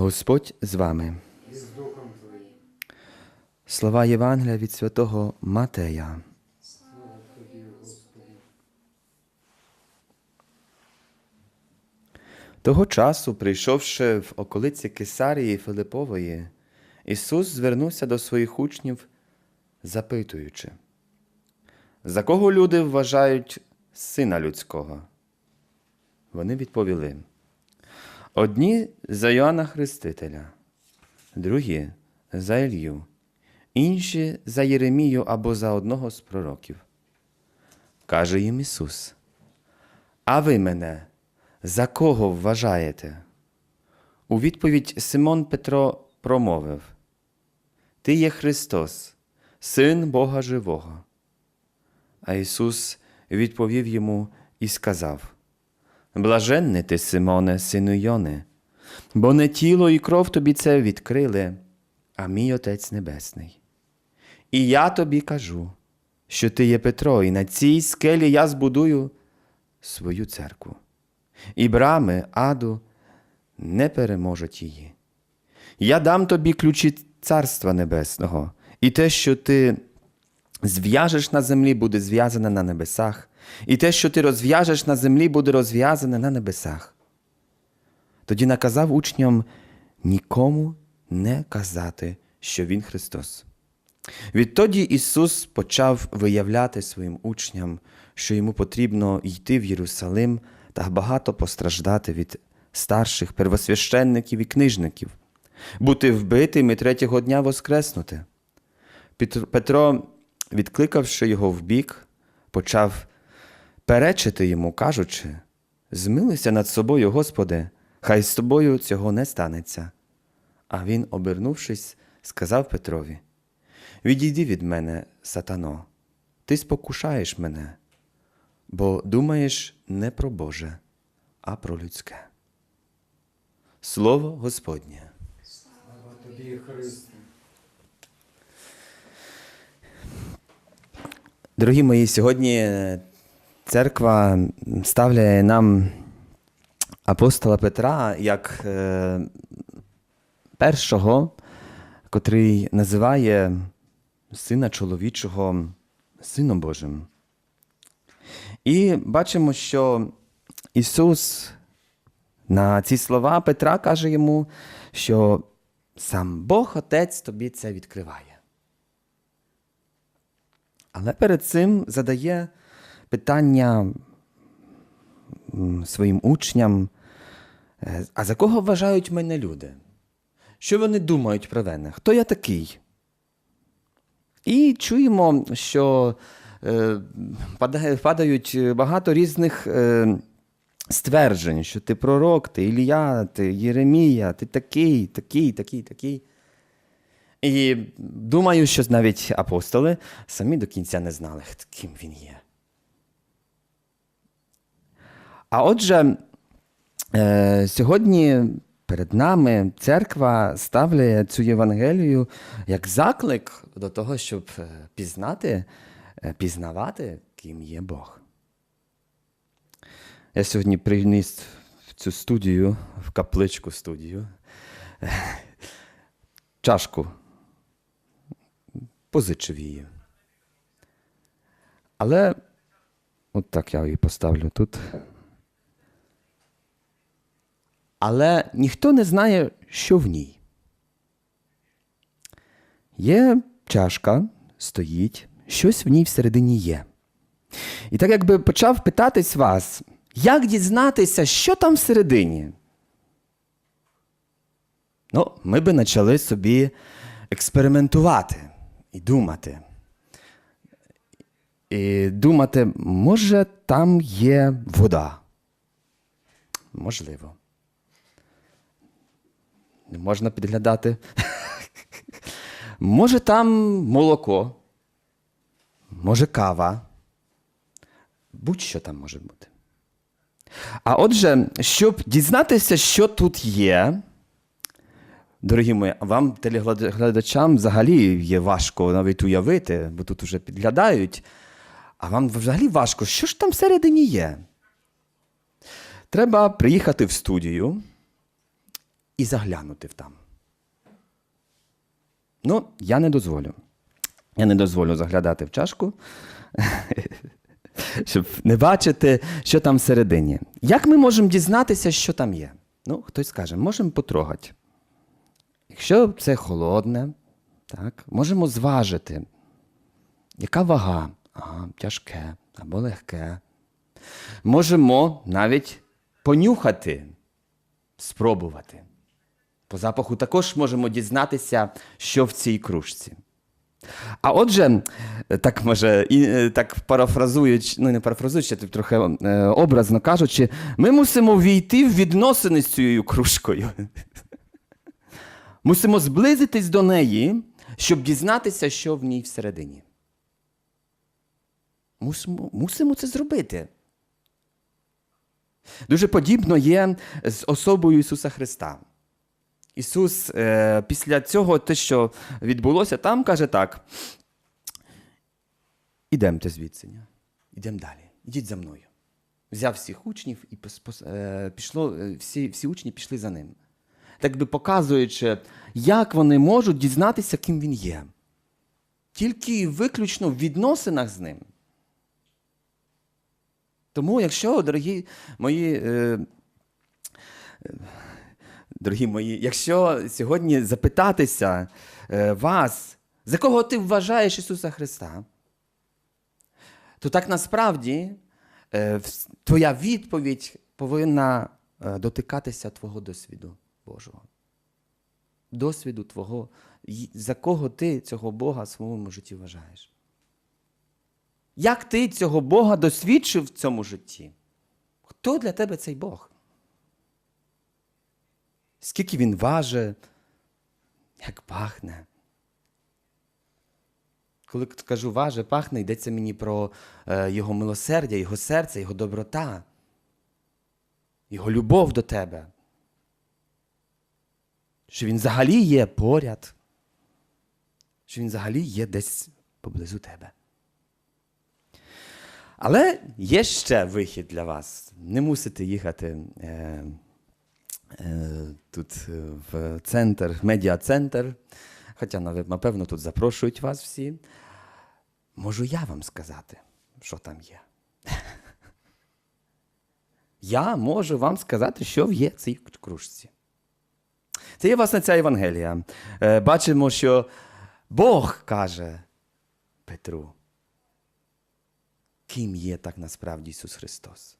Господь з вами. і. Слова Євангелія від святого Матея. Того часу, прийшовши в околиці Кесарії Филипової, Ісус звернувся до своїх учнів, запитуючи, за кого люди вважають Сина Людського? Вони відповіли: одні за Йоанна Хрестителя, другі за Ілью, інші за Єремію або за одного з пророків. Каже їм Ісус: А ви мене за кого вважаєте? У відповідь Симон Петро промовив: Ти є Христос, Син Бога Живого. А Ісус відповів йому і сказав: Блаженний ти, Симоне, сину Йони, бо не тіло і кров тобі це відкрили, а мій Отець Небесний. І я тобі кажу, що ти є Петро, і на цій скелі я збудую свою церкву і брами аду не переможуть її. Я дам тобі ключі Царства Небесного, і те, що ти зв'яжеш на землі, буде зв'язане на небесах, і те, що ти розв'яжеш на землі, буде розв'язане на небесах. Тоді наказав учням нікому не казати, що Він Христос. Відтоді Ісус почав виявляти своїм учням, що йому потрібно йти в Єрусалим та багато постраждати від старших первосвященників і книжників, бути вбитим і третього дня воскреснути. Петро, відкликавши його вбік, почав перечити йому, кажучи: Змилися над собою, Господи, хай з тобою цього не станеться. А він, обернувшись, сказав Петрові: Відійди від мене, сатано, ти спокушаєш мене, бо думаєш не про Боже, а про людське. Слово Господнє. Слава Тобі, Христе. Дорогі мої, сьогодні церква ставляє нам апостола Петра як е, першого, котрий називає Сина чоловічого Сином Божим. І бачимо, що Ісус на ці слова Петра каже йому, що сам Бог Отець тобі це відкриває. Але перед цим задає питання своїм учням, е, а за кого вважають мене люди? Що вони думають про мене? Хто я такий? І чуємо, що е, падають багато різних е, стверджень, що ти пророк, ти Ілля, ти Єремія, ти такий, такий, такий, такий. І думаю, що навіть апостоли самі до кінця не знали, ким він є. А отже, е, сьогодні перед нами церква ставляє цю Євангелію як заклик до того, щоб е, пізнати, е, пізнавати, ким є Бог. Я сьогодні приніс в цю студію, в капличку студію, е, чашку позичив її. Але от так я її поставлю тут. Але ніхто не знає, що в ній. Є чашка, стоїть, щось в ній всередині є. І так якби почав питатись вас, як дізнатися, що там всередині? Ну, ми би почали собі експериментувати і думати. І думати, може, там є вода. Можливо. Не можна підглядати. Може, там молоко, може, кава. Будь-що там може бути. А отже, щоб дізнатися, що тут є, Дорогі мої, вам, телеглядачам, взагалі є важко навіть уявити, бо тут вже підглядають. А вам взагалі важко, що ж там всередині є? Треба приїхати в студію і заглянути в там. Ну, я не дозволю. Я не дозволю заглядати в чашку, щоб не бачити, що там всередині. Як ми можемо дізнатися, що там є? Ну, хтось скаже, можемо потрогати. Якщо це холодне, так, можемо зважити, яка вага, ага, тяжке або легке. Можемо навіть понюхати, спробувати. По запаху також можемо дізнатися, що в цій кружці. А отже, так може, і е, так парафразуючи, ну не парафразуючи, а трохи е, образно кажучи, ми мусимо війти в відносини з цією кружкою. Мусимо зблизитись до неї, щоб дізнатися, що в ній всередині. Мусимо, мусимо це зробити. Дуже подібно є з особою Ісуса Христа. Ісус е, після цього, те, що відбулося, там каже так: ідемте звідси, ідемо далі, ідіть за мною. Взяв всіх учнів і е, пішло, е, всі, всі учні пішли за ним. Так би показуючи, як вони можуть дізнатися, ким він є. Тільки виключно в відносинах з ним. Тому, якщо, дорогі мої. Е, Дорогі мої, якщо сьогодні запитатися е, вас, за кого ти вважаєш Ісуса Христа, то так насправді е, твоя відповідь повинна е, дотикатися твого досвіду Божого. Досвіду твого, за кого ти цього Бога в своєму житті вважаєш. Як ти цього Бога досвідчив в цьому житті? Хто для тебе цей Бог? Скільки він важить, як пахне. Коли кажу важить, пахне, йдеться мені про е, його милосердя, його серце, його доброта, його любов до тебе. Що він взагалі є поряд, що він взагалі є десь поблизу тебе. Але є ще вихід для вас. Не мусите їхати. Е, тут е, в центр, медіа-центр. Хоча, напевно, тут запрошують вас всі. Можу я вам сказати, що там є. Я можу вам сказати, що є в цій кружці. Це є, власне, ця Євангелія. Е, Бачимо, що Бог каже Петру, ким є так насправді Ісус Христос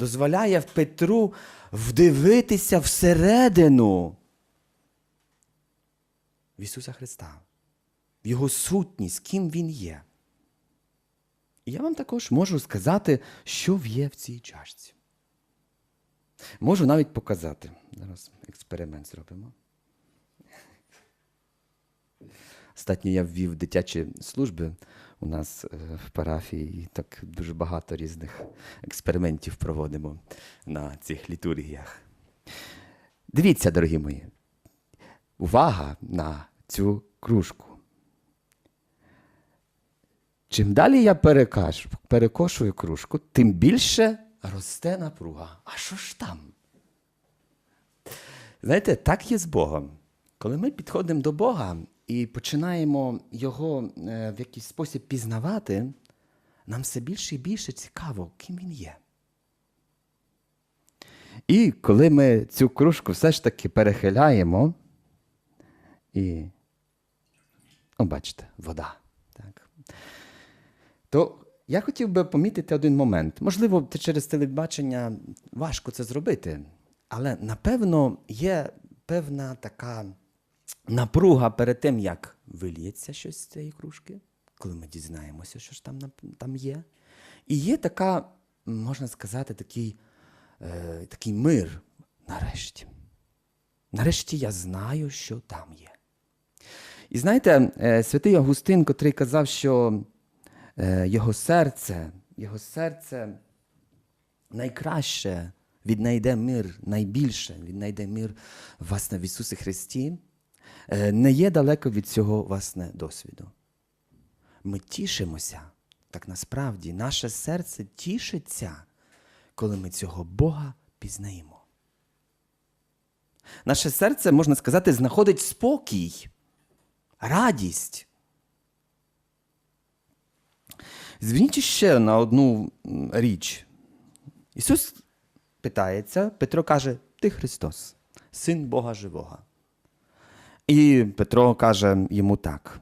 дозволяє Петру вдивитися всередину в Ісуса Христа, в Його сутність, ким Він є. І я вам також можу сказати, що є в цій чашці. Можу навіть показати. Зараз експеримент зробимо. Остатньо я ввів дитячі служби у нас е, в парафії, і так дуже багато різних експериментів проводимо на цих літургіях. Дивіться, дорогі мої, увага на цю кружку. Чим далі я перекошую кружку, тим більше росте напруга. А що ж там? Знаєте, так є з Богом. Коли ми підходимо до Бога і починаємо його е, в якийсь спосіб пізнавати, нам все більше і більше цікаво, ким він є. І коли ми цю кружку все ж таки перехиляємо, і, о, бачите, вода. Так. То я хотів би помітити один момент. Можливо, через телебачення важко це зробити, але напевно є певна така напруга перед тим, як виліється щось з цієї кружки, коли ми дізнаємося, що ж там, там є. І є така, можна сказати, такий, е, такий мир нарешті. Нарешті я знаю, що там є. І знаєте, е, святий Августин, котрий казав, що е, його серце, його серце найкраще віднайде мир, найбільше віднайде мир власне в Ісусі Христі, не є далеко від цього власне досвіду. Ми тішимося, так насправді, наше серце тішиться, коли ми цього Бога пізнаємо. Наше серце, можна сказати, знаходить спокій, радість. Зверніть ще на одну річ. Ісус питається, Петро каже: Ти Христос, син Бога живого. І Петро каже йому так: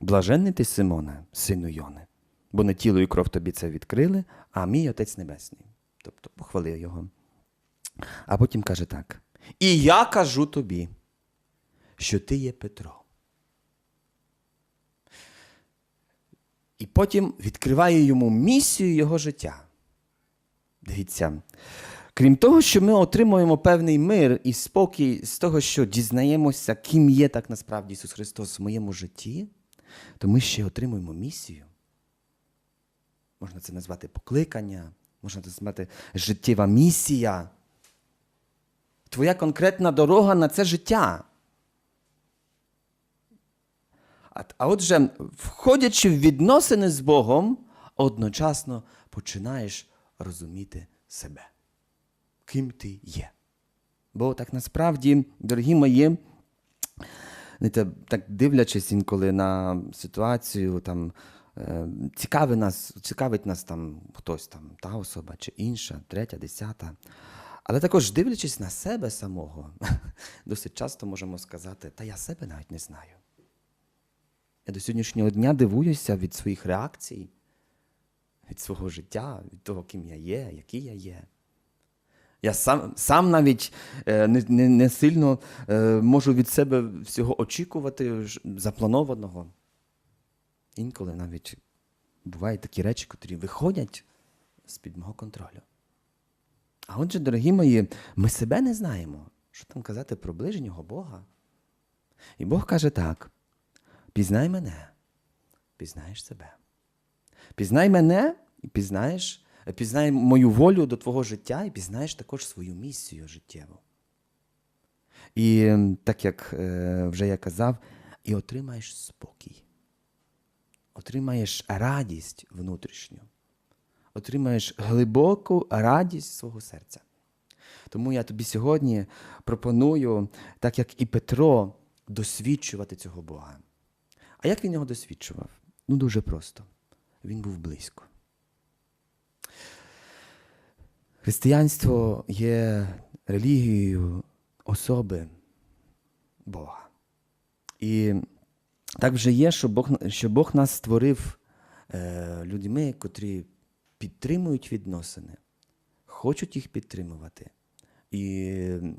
Блаженний ти Симоне, сину Йони, бо не тіло і кров тобі це відкрили, а мій Отець Небесний. Тобто похвалив його. А потім каже так: І я кажу тобі, що ти є Петро. І потім відкриває йому місію його життя. Дивіться, крім того, що ми отримуємо певний мир і спокій з того, що дізнаємося, ким є так насправді Ісус Христос в моєму житті, то ми ще отримуємо місію. Можна це назвати покликання, можна це назвати життєва місія. Твоя конкретна дорога на це життя. А, а отже, входячи в відносини з Богом, одночасно починаєш розуміти себе, ким ти є. Бо так насправді, дорогі мої, так дивлячись інколи на ситуацію, там, е, цікавить нас, цікавить нас там хтось там, та особа чи інша, третя, десята. Але також дивлячись на себе самого, досить часто можемо сказати, та я себе навіть не знаю. Я до сьогоднішнього дня дивуюся від своїх реакцій, від свого життя, від того, ким я є, який я є. Я сам, сам навіть е, не, не, не сильно е, можу від себе всього очікувати запланованого. Інколи навіть бувають такі речі, котрі виходять з-під мого контролю. А отже, дорогі мої, ми себе не знаємо. Що там казати про ближнього Бога? І Бог каже так: пізнай мене, пізнаєш себе. Пізнай мене і пізнаєш, пізнай мою волю до твого життя і пізнаєш також свою місію життєву. І так як е, вже я казав, і отримаєш спокій, отримаєш радість внутрішню, отримаєш глибоку радість свого серця. Тому я тобі сьогодні пропоную, так як і Петро, досвідчувати цього Бога. А як він його досвідчував? Ну, дуже просто. Він був близько. Християнство є релігією особи Бога. І так вже є, що Бог, що Бог нас створив е, людьми, котрі підтримують відносини, хочуть їх підтримувати. І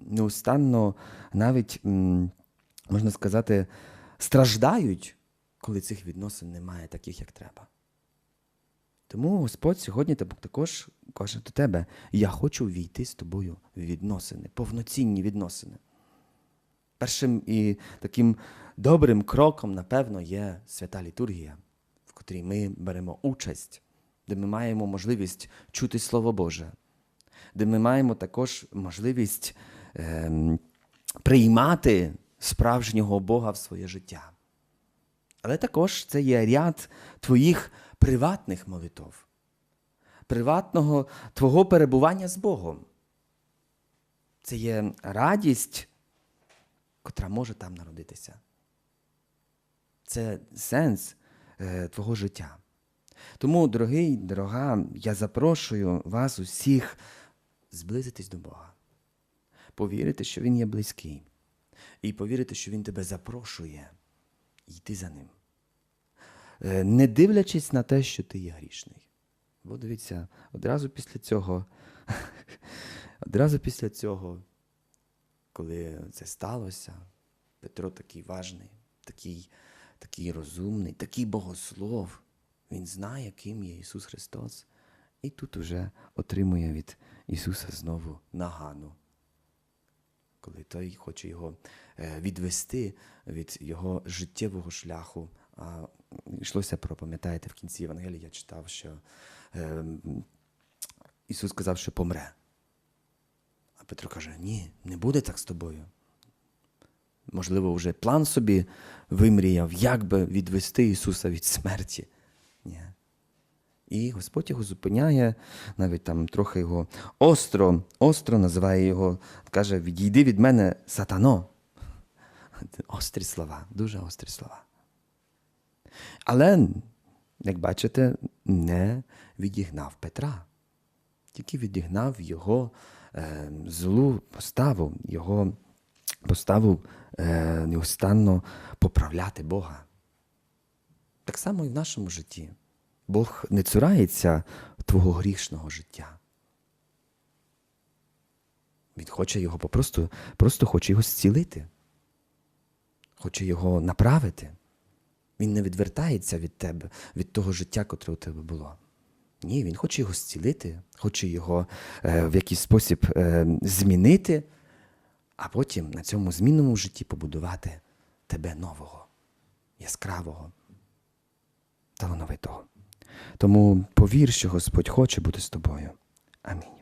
неустанно навіть, можна сказати, страждають, коли цих відносин немає таких, як треба. Тому Господь сьогодні також каже до тебе: я хочу війти з тобою в відносини, повноцінні відносини. Першим і таким добрим кроком, напевно, є свята літургія, в котрій ми беремо участь, де ми маємо можливість чути Слово Боже, де ми маємо також можливість ем, приймати справжнього Бога в своє життя. Але також це є ряд твоїх приватних молитов, приватного твого перебування з Богом. Це є радість, котра може там народитися. Це сенс е, твого життя. Тому, дорогий, дорога, я запрошую вас усіх зблизитись до Бога, повірити, що Він є близький, і повірити, що Він тебе запрошує йти за ним. Е, Не дивлячись на те, що ти є грішний. Бо дивіться, одразу після цього, одразу після цього, коли це сталося, Петро такий важний, такий, такий розумний, такий богослов. Він знає, ким є Ісус Христос. І тут уже отримує від Ісуса знову нагану коли той хоче його е, відвести від його життєвого шляху. А йшлося про, пам'ятаєте, в кінці Євангелія я читав, що е, Ісус сказав, що помре. А Петро каже: ні, не буде так з тобою. Можливо, вже план собі вимріяв, як би відвести Ісуса від смерті. Ні. І Господь його зупиняє, навіть там трохи його остро, остро називає його, каже: Відійди від мене, сатано. Острі слова, дуже острі слова. Але, як бачите, не відігнав Петра, тільки відігнав його е, злу поставу, його поставу е, неустанно поправляти Бога. Так само і в нашому житті. Бог не цурається твого грішного життя. Він хоче його попросту, просто хоче його зцілити, хоче його направити. Він не відвертається від тебе, від того життя, котре у тебе було. Ні, він хоче його зцілити, хоче його е, в якийсь спосіб е, змінити, а потім на цьому змінному житті побудувати тебе нового, яскравого, талановитого. Тому повір, що Господь хоче бути з тобою. Амінь.